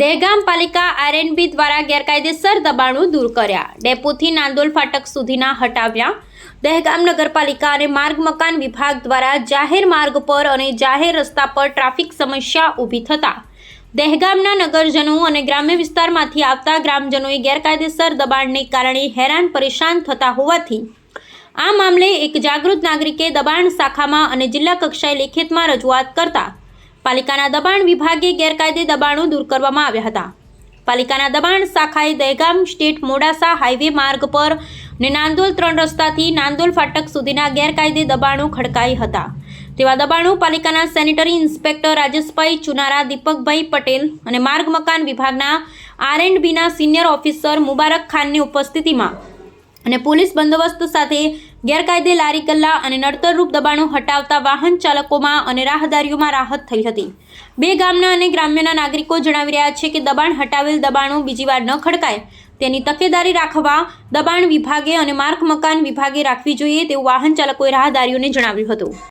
દહેગામ પાલિકા આરએનબી દ્વારા ગેરકાયદેસર દબાણો દૂર કર્યા. ડેપોથી નાંદોલ ફાટક સુધીના હટાવ્યા. દહેગામ નગરપાલિકા અને માર્ગ મકાન વિભાગ દ્વારા જાહેર માર્ગ પર અને જાહેર રસ્તા પર ટ્રાફિક સમસ્યા ઊભી થતા. દહેગામના નગરજનો અને ગ્રામ્ય વિસ્તારમાંથી આવતા ગ્રામજનોએ ગેરકાયદેસર દબાણને કારણે હેરાન પરેશાન થતા હોવાથી આ મામલે એક જાગૃત નાગરિકે દબાણ શાખામાં અને જિલ્લા કક્ષાએ લેખિતમાં રજૂઆત કરતા પાલિકાના દબાણ વિભાગે ગેરકાયદે દબાણો દૂર કરવામાં આવ્યા હતા. પાલિકાના દબાણ શાખાએ દહેગામ સ્ટેટ મોડાસા હાઈવે માર્ગ પર ને નાંદોલ ત્રણ રસ્તાથી નાંદોલ ફાટક સુધીના ગેરકાયદે દબાણો ખડકાઈ હતા. તેવા દબાણો પાલિકાના સેનેટરી ઇન્સ્પેક્ટર રાજેશભાઈ ચુનારા, દીપકભાઈ પટેલ અને માર્ગ મકાન વિભાગના આર એન્ડ બીના સિનિયર ઓફિસર મુબારક ખાનની ઉપસ્થિતિમાં અને પોલીસ બંદોબસ્ત સાથે ગેરકાયદે લારી કલ્લા અને નડતરરૂપ દબાણો હટાવતા વાહન ચાલકોમાં અને રાહદારીઓમાં રાહત થઈ હતી. બે ગામના અને ગ્રામ્યના નાગરિકો જણાવી રહ્યા છે કે દબાણ હટાવેલ દબાણો બીજી વાર ન ખડકાય. તેની તકેદારી રાખવા દબાણ વિભાગે અને માર્ગ મકાન વિભાગે રાખવી જોઈએ તેવું વાહન ચાલકોએ રાહદારીઓને જણાવ્યું હતું.